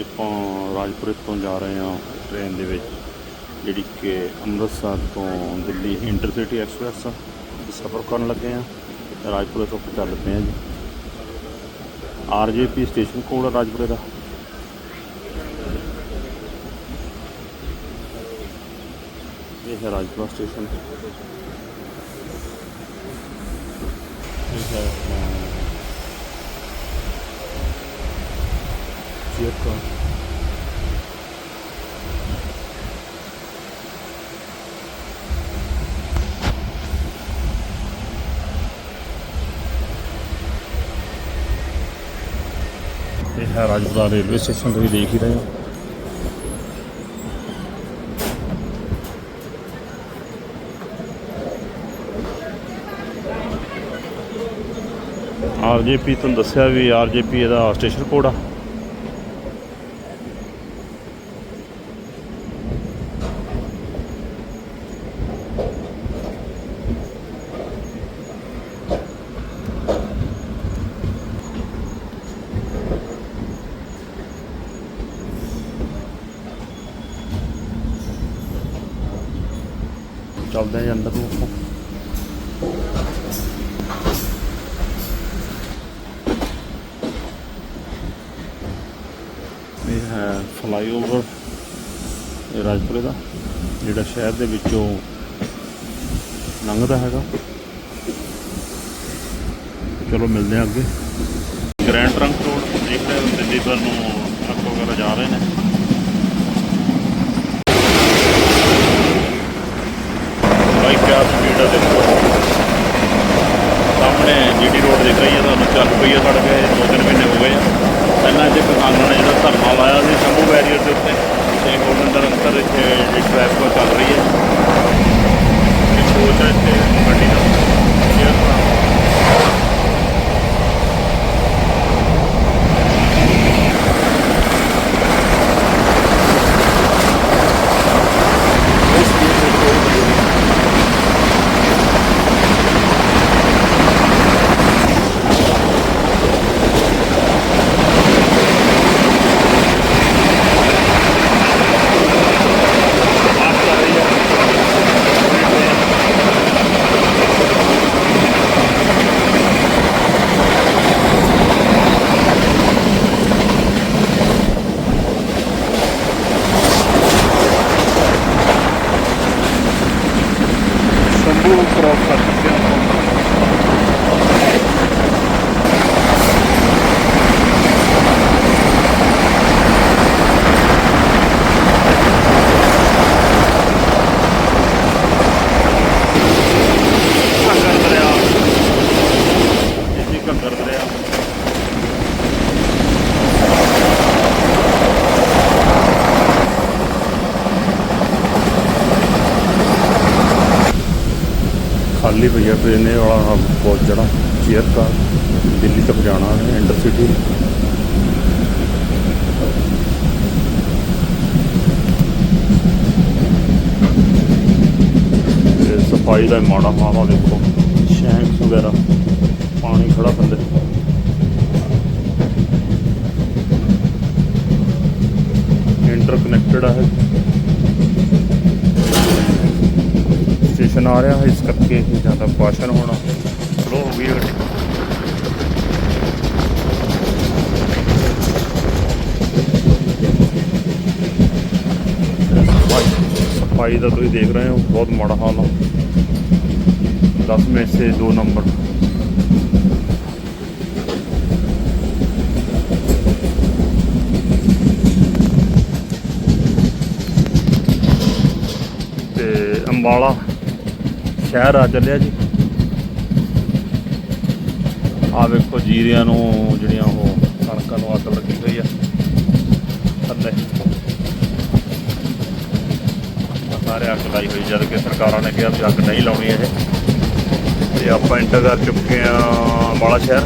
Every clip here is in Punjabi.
ਅੱਜ ਆਪਾਂ ਰਾਜਪੁਰੇ ਤੋਂ ਜਾ ਰਹੇ ਹਾਂ ਟ੍ਰੇਨ ਦੇ ਵਿੱਚ, ਜਿਹੜੀ ਕਿ ਅੰਮ੍ਰਿਤਸਰ ਤੋਂ ਦਿੱਲੀ ਇੰਟਰਸਿਟੀ ਐਕਸਪ੍ਰੈਸ ਦਾ ਸਫ਼ਰ ਕਰਨ ਲੱਗੇ ਆ ਰਾਜਪੁਰੇ ਤੋਂ ਚੱਲ ਪਏ ਆ ਜੀ। ਆਰਜੇਪੀ ਸਟੇਸ਼ਨ ਕੋਲ ਆ ਰਾਜਪੁਰੇ ਦਾ। ਇਹ ਹੈ ਰਾਜਪੁਰਾ ਸਟੇਸ਼ਨ ਇਹ ਹੈ ਚੀਰਕਾ ਇਹ ਹੈ ਰਾਜਪੁਰਾ ਰੇਲਵੇ ਸਟੇਸ਼ਨ ਤੁਸੀਂ ਦੇਖ ਹੀ ਰਹੇ ਹੋ ਆਰਜੇਪੀ ਤੁਹਾਨੂੰ ਦੱਸਿਆ ਵੀ ਆਰਜੇਪੀ ਇਹਦਾ ਸਟੇਸ਼ਨ ਕੋਡ ਆ। ਚੱਲਦੇ ਹਾਂ ਜੀ ਅੰਦਰ ਨੂੰ ਆਪਾਂ। ਇਹ ਹੈ ਫਲਾਈਓਵਰ ਇਹ ਰਾਜਪੁਰੇ ਦਾ, ਜਿਹੜਾ ਸ਼ਹਿਰ ਦੇ ਵਿੱਚੋਂ ਲੰਘਦਾ ਹੈਗਾ। ਚਲੋ ਮਿਲਦੇ ਹਾਂ ਅੱਗੇ। ਗ੍ਰੈਂਡ ਟਰੰਕ ਰੋਡ ਦੇਖ ਰਹੇ ਹੋ, ਦਿੱਲੀ ਨੂੰ ਟਰੱਕ ਵਗੈਰਾ ਜਾ ਰਹੇ ਨੇ ਬਾਈ ਕਿਆ ਸਪੀਡ ਆ ਦੇਖੋ ਸਾਹਮਣੇ ਜੀਟੀ ਰੋਡ ਦਿਖ ਰਹੀ ਹੈ ਤੁਹਾਨੂੰ ਚੱਲ ਪਈ ਹੈ ਸੜਕ ਇਹ ਦੋ ਤਿੰਨ ਮਹੀਨੇ ਹੋ ਗਏ ਆ। ਪਹਿਲਾਂ ਇੱਥੇ ਕਿਸਾਨਾਂ ਨੇ ਜਿਹੜਾ ਧਰਨਾ ਲਾਇਆ ਸੀ ਸ਼ੰਭੂ ਬੈਰੀਅਰ ਦੇ ਉੱਤੇ, ਤੇ ਹੁਣ ਅੰਦਰ ਇੱਥੇ ਜਿਹੜੀ ਟ੍ਰੈਫਿਕ ਉਹ ਚੱਲ ਰਹੀ ਹੈ। ਇਹ ਸੋਚ ਹੈ ਇੱਥੇ ਗੱਡੀ ਦਾ ਸ਼ੇਅਰ ਕਰਾਂ ਆ ਰਹੀ ਹੈ ਸ਼ੰਭੂ ਕ੍ਰੋਸ ਕਰ ਚੁੱਕੇ ਹਾਂ ਘੱਗਰ ਦਰਿਆ ਇਹ ਜੀ ਘੱਗਰ ਦਰਿਆ ਖਾਲੀ ਪਈ ਆ ਟ੍ਰੇਨ ਇਹ ਵਾਲਾ ਬਹੁਤ ਜਿਹੜਾ ਚੇਅਰ ਕਾਰ ਦਿੱਲੀ ਤੱਕ ਜਾਣਾ ਹੈ ਇੰਟਰਸਿਟੀ ਸਫ਼ਾਈ ਦਾ ਮਾੜਾ ਹਾਲ ਆ ਦੇਖੋ। ਸ਼ੈਂਕਸ ਵਗੈਰਾ ਪਾਣੀ ਖੜਾ ਥੱਲੇ ਇੰਟਰ ਕਨੈਕਟਡ ਆ ਇਹ ਸਟੇਸ਼ਨ ਆ ਰਿਹਾ ਇਸ ਕਰਕੇ ਇਹ ਜ਼ਿਆਦਾ ਕੁਐਸਚਨ ਹੋਣਾ। ਸਲੋ ਹੋ ਗਈ ਗੱਡੀ ਸਫ਼ਾਈ ਦਾ ਤੁਸੀਂ ਦੇਖ ਰਹੇ ਹੋ ਬਹੁਤ ਮਾੜਾ ਹਾਲ ਆ। 10 ਮਿੰਟ ਸੇ 2 ਨੰਬਰ। ਤੇ ਅੰਬਾਲਾ। ਸ਼ਹਿਰ ਆ ਚੱਲਿਆ ਜੀ। ਆ ਵੇਖੋ ਜੀਰਿਆਂ ਨੂੰ ਜਿਹੜੀਆਂ ਉਹ ਕਣਕਾਂ ਨੂੰ ਅੱਗ ਲੱਗੀ ਹੋਈ ਆ। ਥੱਲੇ। ਸਾਰੇ ਅੱਗ ਲਾਈ ਹੋਈ ਜਦ ਕਿ ਸਰਕਾਰਾਂ ਨੇ ਕਿਹਾ ਵੀ ਅੱਗ ਨਹੀਂ ਲਾਉਣੀ ਇਹ। ਤੇ ਆਪਾਂ ਇੰਟਰ ਕਰ ਚੁੱਕੇ ਆ ਅੰਬਾਲਾ ਸ਼ਹਿਰ।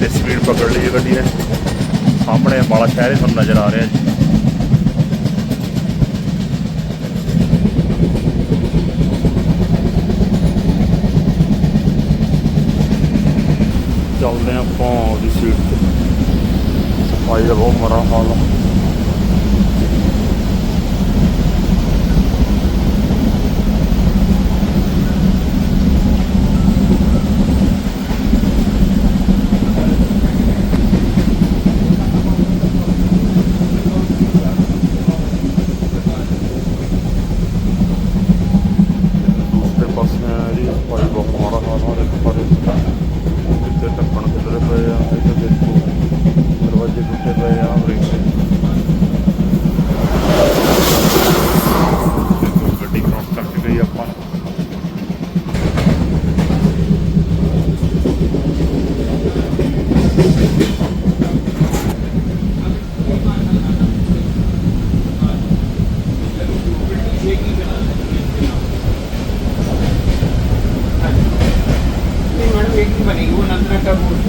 ਤੇ ਸਪੀਡ ਪਕੜ ਲਈ ਗੱਡੀ ਨੇ। ਸਾਹਮਣੇ ਅੰਬਾਲਾ ਸ਼ਹਿਰ ਹੀ ਤੁਹਾਨੂੰ ਨਜ਼ਰ ਆ ਰਿਹਾ ਜੀ। ਚੱਲਦੇ ਹਾਂ ਆਪਾਂ ਉਹਦੀ ਸੀਟ ਤੇ। ਸਫ਼ਾਈ ਦਾ ਬਹੁਤ ਮਾੜਾ ਹਾਲ ਆ।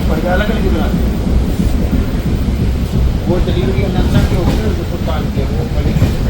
ऊपर के अलग अलग बनाते हैं वो डिलीवरी अनंता के होकर उनको ताल के वो बनेंगे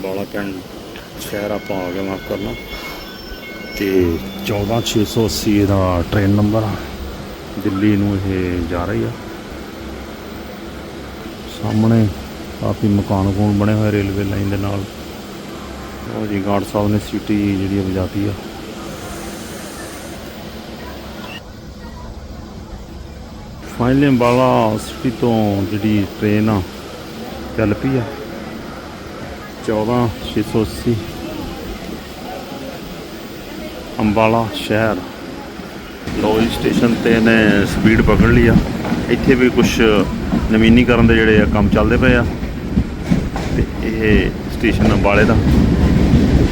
ਅੰਬਾਲਾ ਪਿੰਡ ਸ਼ਹਿਰ ਆਪਾਂ ਆ ਗਏ ਮਾਫ ਕਰਨਾ। ਤੇ 14680 ਦਾ ਟ੍ਰੇਨ ਨੰਬਰ ਦਿੱਲੀ ਨੂੰ ਇਹ ਜਾ ਰਹੀ ਆ। ਸਾਹਮਣੇ ਕਾਫੀ ਮਕਾਨ ਕੋਣ ਬਣੇ ਹੋਏ ਰੇਲਵੇ ਲਾਈਨ ਦੇ ਨਾਲ। ਉਹ ਜੀ, ਗਾਰਡ ਸਾਹਿਬ ਨੇ ਸਿਟੀ ਜਿਹੜੀ ਆ ਵਜਾਤੀ ਆ। ਫਾਈਨਲੀ ਅੰਬਾਲਾ ਸਿਟੀ ਤੋਂ ਜਿਹੜੀ ਟ੍ਰੇਨ ਆ, ਚੱਲ ਪਈ ਆ। 14680 ਅੰਬਾਲਾ ਸ਼ਹਿਰ। ਲੋਈ ਸਟੇਸ਼ਨ ਤੇ ਨੇ ਸਪੀਡ ਪਕੜ ਲਈ ਆ। ਇੱਥੇ ਵੀ ਕੁਝ ਨਵੀਨੀਕਰਨ ਦੇ ਜਿਹੜੇ ਆ ਕੰਮ ਚੱਲਦੇ ਪਏ ਆ। ਤੇ ਇਹ ਸਟੇਸ਼ਨ ਅੰਬਾਲੇ ਦਾ।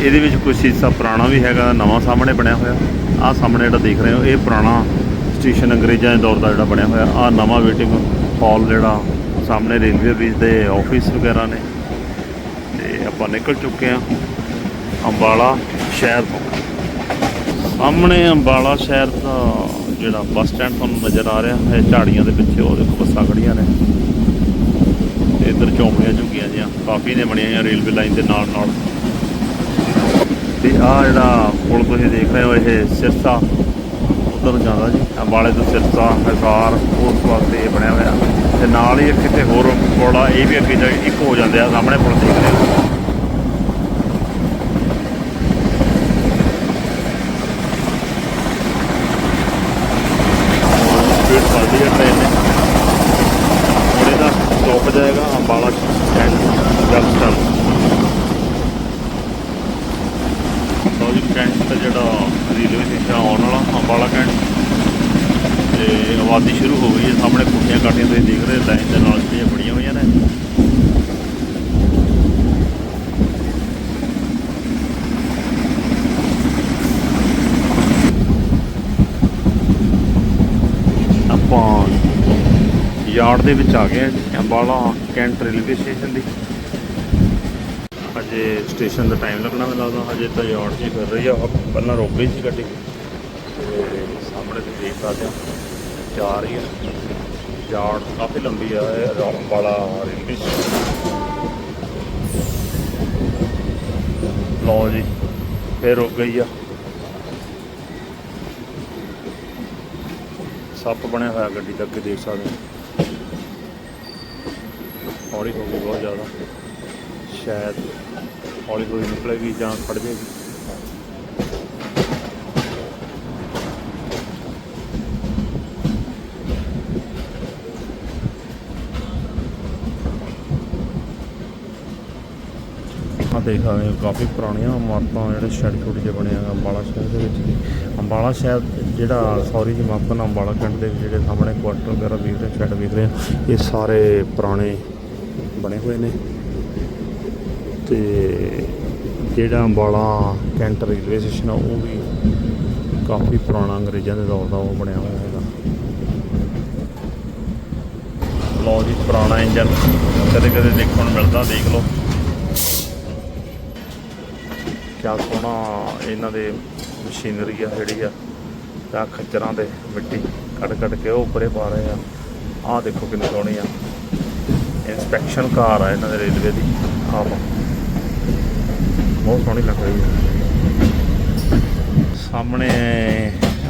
ਇਹਦੇ ਵਿੱਚ ਕੁਝ ਹਿੱਸਾ ਪੁਰਾਣਾ ਵੀ ਹੈਗਾ, ਨਵਾਂ ਸਾਹਮਣੇ ਬਣਿਆ ਹੋਇਆ। ਆਹ ਸਾਹਮਣੇ ਜਿਹੜਾ ਦੇਖ ਰਹੇ ਹੋ, ਇਹ ਪੁਰਾਣਾ ਸਟੇਸ਼ਨ ਅੰਗਰੇਜ਼ਾਂ ਦੇ ਦੌਰ ਦਾ ਜਿਹੜਾ ਬਣਿਆ ਹੋਇਆ। ਆਹ ਨਵਾਂ ਵੇਟਿੰਗ ਹਾਲ ਜਿਹੜਾ ਸਾਹਮਣੇ ਰੇਲਵੇ ਬ੍ਰਿਜ ਦੇ ਆਫਿਸ ਵਗੈਰਾ ਨੇ। ਆਪਾਂ ਨਿਕਲ ਚੁੱਕੇ ਆ ਅੰਬਾਲਾ ਸ਼ਹਿਰ ਤੋਂ। ਸਾਹਮਣੇ ਅੰਬਾਲਾ ਸ਼ਹਿਰ ਦਾ ਜਿਹੜਾ ਬੱਸ ਸਟੈਂਡ ਤੁਹਾਨੂੰ ਨਜ਼ਰ ਆ ਰਿਹਾ ਹੈ ਝਾੜੀਆਂ ਦੇ ਪਿੱਛੇ ਉਹ ਦੇਖੋ ਬੱਸਾਂ ਖੜੀਆਂ ਨੇ। ਤੇ ਇੱਧਰ ਚੌਂਕੀਆਂ ਝੁੱਗੀਆਂ ਜਿਹੀਆਂ, ਕਾਫੀ ਨੇ ਬਣੀਆਂ ਹੋਈਆਂ ਰੇਲਵੇ ਲਾਈਨ ਦੇ ਨਾਲ ਨਾਲ। ਤੇ ਆ ਜਿਹੜਾ ਪੁਲ ਤੁਸੀਂ ਦੇਖ ਰਹੇ ਹੋ, ਇਹ ਸਿਰਸਾ। ਉਧਰ ਜਾਂਦਾ ਜੀ, ਅੰਬਾਲੇ ਤੋਂ ਸਿਰਸਾ, ਹਜ਼ਾਰ ਉਸ ਵਾਸਤੇ ਇਹ ਬਣਿਆ ਹੋਇਆ। ਤੇ ਨਾਲ ਹੀ ਕਿਤੇ ਹੋਰ ਪੁਲ ਆ ਇਹ ਵੀ ਅੱਗੇ ਜਾ ਇੱਕ ਹੋ ਜਾਂਦੇ ਆ, ਸਾਹਮਣੇ ਪੁਲ ਦੇਖ ਰਹੇ ਹੋ ਸਪੀਡ ਚੱਲਦੀ ਹੈ ਟ੍ਰੇਨ ਨੇ ਹੁਣ ਇਹਦਾ ਸਟਾਪ ਜਾਏਗਾ ਅੰਬਾਲਾ ਸਟੈਂਡ ਜੰਕਸ਼ਨ ਲਓ ਜੀ ਕੈਂਟ ਤੇ ਜਿਹੜਾ ਰੇਲਵੇ ਸਟੇਸ਼ਨ ਆਉਣ ਵਾਲਾ ਅੰਬਾਲਾ ਕੈਂਟ ਤੇ ਆਬਾਦੀ ਸ਼ੁਰੂ ਹੋ ਗਈ ਹੈ ਸਾਹਮਣੇ ਕੁੱਟੀਆਂ ਕਾਟੀਆਂ ਤੁਸੀਂ ਦੇਖ ਰਹੇ ਲਾਈਨ ਦੇ ਨਾਲ ਜਿਹੜੀਆਂ ਬੜੀਆਂ ਹੋਈਆਂ ਨੇ ਆਪਾਂ ਯਾਰਡ ਦੇ ਵਿੱਚ ਆ ਗਏ ਅੰਬਾਲਾ ਕੈਂਟ ਰੇਲਵੇ ਸਟੇਸ਼ਨ ਦੀ। ਅਜੇ ਸਟੇਸ਼ਨ ਦਾ ਟਾਈਮ ਲੱਗਣਾ ਮੈਨੂੰ ਲੱਗਦਾ, ਹਜੇ ਤਾਂ ਯਾਰਡ ਜੀ ਹੀ ਫਿਰ ਰਹੀ ਆ। ਪਹਿਲਾਂ ਰੁਕ ਗਈ ਸੀ ਗੱਡੀ। ਤੇ ਸਾਹਮਣੇ ਤੁਸੀਂ ਦੇਖ ਸਕਦੇ ਹੋ ਜਾ ਰਹੀ ਆ। ਯਾਰਡ ਕਾਫੀ ਲੰਬੀ ਆ ਅੰਬਾਲਾ ਰੇਲਵੇ ਸਟੇਸ਼ਨ। ਲਓ ਜੀ, ਫਿਰ ਰੁਕ ਗਈ ਆ। ਸੱਪ ਬਣਿਆ ਹੋਇਆ ਗੱਡੀ ਦਾ ਅੱਗੇ ਦੇਖ ਸਕਦੇ ਹੋ ਹੌਲੀ ਹੋ ਬਹੁਤ ਜ਼ਿਆਦਾ ਸ਼ਾਇਦ ਹੌਲੀ ਹੌਲੀ ਨਿਕਲੇਗੀ ਜਾਂ ਖੜ ਜਾਏਗੀ ਆ ਦੇਖ ਸਕਦੇ ਹੋ, ਕਾਫੀ ਪੁਰਾਣੀਆਂ ਇਮਾਰਤਾਂ ਜਿਹੜੇ ਸ਼ੈਡ ਛੋਟੇ ਜਿਹੇ ਬਣੇ ਆ ਅੰਬਾਲਾ ਸ਼ਹਿਰ ਦੇ ਵਿੱਚ ਵੀ। ਅੰਬਾਲਾ ਸ਼ਹਿਰ ਜਿਹੜਾ ਸੌਰੀ ਜੀ ਮਾਫ ਕਰਨਾ ਅੰਬਾਲਾ ਪਿੰਡ ਦੇ ਜਿਹੜੇ ਸਾਹਮਣੇ ਕੁਆਟਰ ਵਗੈਰਾ ਵੇਖ ਰਹੇ ਸ਼ੈਡ ਵੇਖ ਰਹੇ ਇਹ ਸਾਰੇ ਪੁਰਾਣੇ ਬਣੇ ਹੋਏ ਨੇ। ਤੇ ਜਿਹੜਾ ਅੰਬਾਲਾ ਕੈਂਟ ਰੇਲਵੇ ਸਟੇਸ਼ਨ ਆ, ਉਹ ਵੀ ਕਾਫੀ ਪੁਰਾਣਾ ਅੰਗਰੇਜ਼ਾਂ ਦੇ ਦੌਰ ਦਾ ਉਹ ਬਣਿਆ ਹੋਇਆ ਹੈਗਾ। ਲਓ ਜੀ, ਪੁਰਾਣਾ ਇੰਜਨ। ਕਦੇ ਕਦੇ ਦੇਖਣ ਨੂੰ ਮਿਲਦਾ, ਦੇਖ ਲਓ। ਕਿਆ ਸੋਹਣਾ ਇਹਨਾਂ ਦੇ ਮਸ਼ੀਨਰੀ ਆ, ਜਿਹੜੀ ਆ ਤਾਂ ਖੱਚਰਾਂ ਤੇ ਮਿੱਟੀ ਕੱਢ ਕੱਢ ਕੇ ਉਹ ਉੱਪਰੇ ਪਾ ਰਹੇ ਆ। ਆਹ ਦੇਖੋ ਕਿੰਨੀ ਸੋਹਣੀ ਆ। ਇਨਸਪੈਕਸ਼ਨ ਕਾਰ ਆ ਇਹਨਾਂ ਦੇ ਰੇਲਵੇ ਦੀ। ਆਪ ਬਹੁਤ ਸੋਹਣੀ ਲੱਗ ਰਹੀ ਹੈ। ਸਾਹਮਣੇ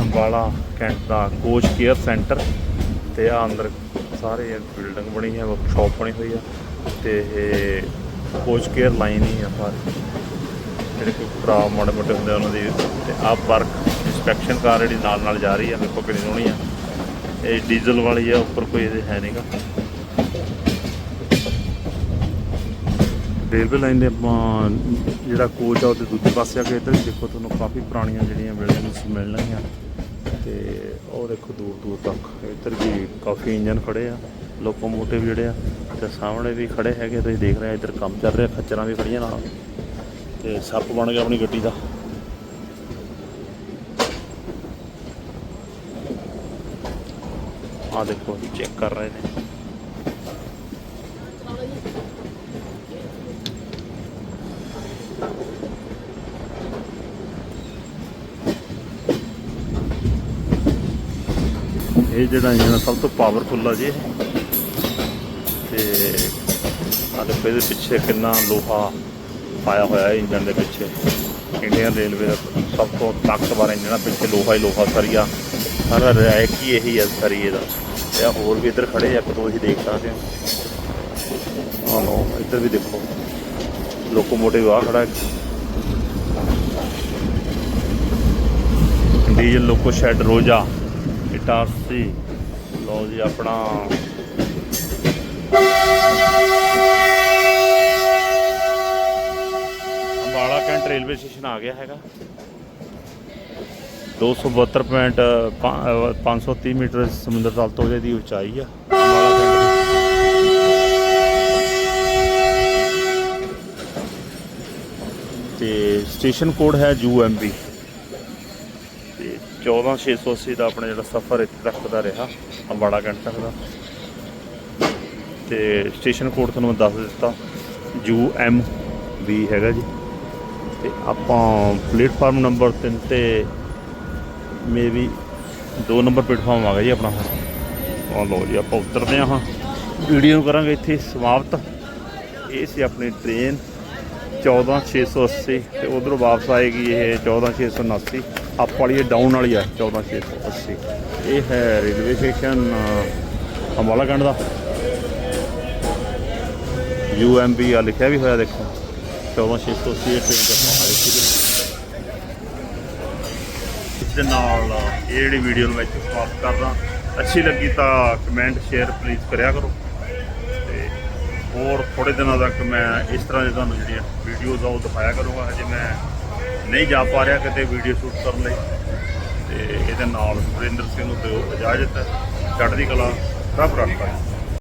ਅੰਬਾਲਾ ਕੈਂਟ ਦਾ ਕੋਚ ਕੇਅਰ ਸੈਂਟਰ ਤੇ ਆ ਅੰਦਰ ਸਾਰੇ ਬਿਲਡਿੰਗ ਬਣੀ ਹੈ ਵਰਕਸ਼ਾਪ ਬਣੀ ਹੋਈ ਆ ਤੇ ਇਹ ਕੋਚ ਕੇਅਰ ਲਾਈਨ ਹੀ ਆ ਸਾਰੀ ਜਿਹੜੇ ਕੋਈ ਖਰਾਬ ਮਾੜੇ ਮੋਟੇ ਹੁੰਦੇ ਆ, ਉਹਨਾਂ ਦੀ ਤੇ ਆ ਵਰਕ ਇਨਸਪੈਕਸ਼ਨ ਕਾਰ ਜਿਹੜੀ ਨਾਲ ਨਾਲ ਜਾ ਰਹੀ ਆ ਵੇਖੋ ਕਿੰਨੀ ਸੋਹਣੀ ਆ। ਇਹ ਡੀਜ਼ਲ ਵਾਲੀ ਆ, ਉੱਪਰ ਕੋਈ ਇਹਦੇ ਹੈ ਨਹੀਂਗਾ ਰੇਲਵੇ ਲਾਈਨ ਦੇ ਆਪਾਂ, ਜਿਹੜਾ ਕੋਚ ਆ ਉਹਦੇ ਦੂਜੇ ਪਾਸੇ ਆ ਕੇ ਇੱਧਰ ਵੀ ਦੇਖੋ ਤੁਹਾਨੂੰ ਕਾਫੀ ਪੁਰਾਣੀਆਂ ਜਿਹੜੀਆਂ ਬਿਲਡਿੰਗਸ ਮਿਲਣਗੀਆਂ ਤੇ ਉਹ ਦੇਖੋ ਦੂਰ ਦੂਰ ਤੱਕ। ਇੱਧਰ ਵੀ ਕਾਫੀ ਇੰਜਨ ਖੜੇ ਆ ਲੋਕੋਮੋਟਿਵ ਜਿਹੜੇ ਆ, ਤੇ ਸਾਹਮਣੇ ਵੀ ਖੜੇ ਹੈਗੇ ਤੁਸੀਂ ਦੇਖ ਰਹੇ ਆ ਇੱਧਰ ਕੰਮ ਚੱਲ ਰਿਹਾ, ਖੱਚਰਾਂ ਵੀ ਖੜੀਆਂ ਨਾਲ। ਤੇ ਸੱਪ ਬਣ ਗਿਆ ਆਪਣੀ ਗੱਡੀ ਦਾ। ਆ ਦੇਖੋ ਚੈੱਕ ਕਰ ਰਹੇ ਨੇ। ਇਹ ਜਿਹੜਾ ਇੰਜਨ ਸਭ ਤੋਂ ਪਾਵਰਫੁੱਲ ਆ ਜੀ ਇਹ। ਤੇ ਆ ਦੇਖੋ ਇਹਦੇ ਪਿੱਛੇ ਕਿੰਨਾ ਲੋਹਾ ਪਾਇਆ ਹੋਇਆ ਹੈ ਇੰਜਨ ਦੇ ਪਿੱਛੇ। ਇੰਡੀਅਨ ਰੇਲਵੇ ਦਾ ਸਭ ਤੋਂ ਤਾਕਤਵਰ ਇੰਜਨ ਆ, ਪਿੱਛੇ ਲੋਹਾ ਹੀ ਲੋਹਾ ਸਰੀਆ ਸਾਰਾ ਰੈਕ ਹੀ ਇਹੀ ਹੈ ਸਰੀਏ ਦਾ ਤੇ ਹੋਰ ਵੀ ਇੱਧਰ ਖੜੇ ਆ, ਇੱਕ ਦੋ ਹੀ ਦੇਖ ਸਕਦੇ ਹੋ। ਆਹ ਲੋ ਇੱਧਰ ਵੀ ਦੇਖੋ। ਲੋਕੋਮੋਟਿਵ ਆ ਖੜਾ ਇੱਕ। ਡੀਜ਼ਲ ਲੋਕੋ ਸ਼ੈਡ ਰੋਜਾ। ਇਟਾਰਸੀ ਲਓ ਜੀ ਆਪਣਾ। ਅੰਬਾਲਾ ਕੈਂਟ ਰੇਲਵੇ ਸਟੇਸ਼ਨ ਆ ਗਿਆ ਹੈਗਾ। 272.530 ਮੀਟਰ ਸਮੁੰਦਰ ਤਲ ਤੋਂ ਇਹਦੀ ਉਚਾਈ ਆ। ਅੰਬਾਲਾ ਕੈਂਟ ਤੇ ਸਟੇਸ਼ਨ ਕੋਡ ਹੈ ਯੂਐਮਬੀ ਤੇ 14680 ਦਾ ਆਪਣਾ ਜਿਹੜਾ ਸਫ਼ਰ ਇੱਥੇ ਤੱਕ ਦਾ ਰਿਹਾ ਅੰਬਾੜਾ ਕੈਂਟ ਤੱਕ ਦਾ। ਤੇ ਸਟੇਸ਼ਨ ਕੋਡ ਤੁਹਾਨੂੰ ਮੈਂ ਦੱਸ ਦਿੱਤਾ, ਯੂ ਐਮ ਵੀ ਹੈਗਾ ਜੀ। ਤੇ ਆਪਾਂ ਪਲੇਟਫਾਰਮ ਨੰਬਰ 3 ਤੇ ਮੇਬੀ 2 ਨੰਬਰ ਪਲੇਟਫਾਰਮ ਆ ਗਿਆ ਜੀ ਆਪਣਾ। ਆ ਲਓ ਜੀ, ਆਪਾਂ ਉਤਰਦੇ ਹਾਂ ਵੀਡੀਓ ਕਰਾਂਗੇ ਇੱਥੇ ਸਮਾਪਤ। ਇਹ ਸੀ ਆਪਣੀ ਟ੍ਰੇਨ 14680 ਤੇ ਉਧਰੋਂ ਵਾਪਸ ਆਏਗੀ ਇਹ 14679 ਅਪ ਵਾਲੀ ਹੈ ਡਾਊਨ ਵਾਲੀ ਆ 14680 ਇਹ ਹੈ ਰੇਲਵੇ ਸਟੇਸ਼ਨ ਅੰਬਾਲਾ ਕੰਡ ਦਾ। UMB ਆ ਲਿਖਿਆ ਵੀ ਹੋਇਆ, ਦੇਖੋ। 14680 ਇਹ ਟ੍ਰੇਨ ਦਾ ਇਸ ਦੇ ਨਾਲ ਇਹ ਜਿਹੜੀ ਵੀਡੀਓ ਨੂੰ ਮੈਂ ਇੱਥੇ ਸਮਾਪਤ ਕਰਦਾ। ਅੱਛੀ ਲੱਗੀ ਤਾਂ ਕਮੈਂਟ ਸ਼ੇਅਰ ਪਲੀਜ਼ ਕਰਿਆ ਕਰੋ। ਤੇ ਹੋਰ ਥੋੜੇ ਦਿਨਾਂ ਤੱਕ ਮੈਂ ਇਸ ਤਰ੍ਹਾਂ ਦੇ ਤੁਹਾਨੂੰ ਜਿਹੜੀਆਂ ਵੀਡੀਓਜ਼ ਆ ਉਹ ਦਿਖਾਇਆ ਕਰੂੰਗਾ। ਹਜੇ ਮੈਂ ਨਹੀਂ ਜਾ ਪਾ ਰਿਹਾ ਕਿਤੇ ਵੀਡੀਓ ਸ਼ੂਟ ਕਰਨ ਲਈ। ਤੇ ਇਹਦੇ ਨਾਲ ਸੁਰਿੰਦਰ ਸਿੰਘ ਨੂੰ ਦਿਓ ਇਜਾਜ਼ਤ ਚੜ੍ਹਦੀ ਕਲਾ ਰੱਬ ਰੱਖਾ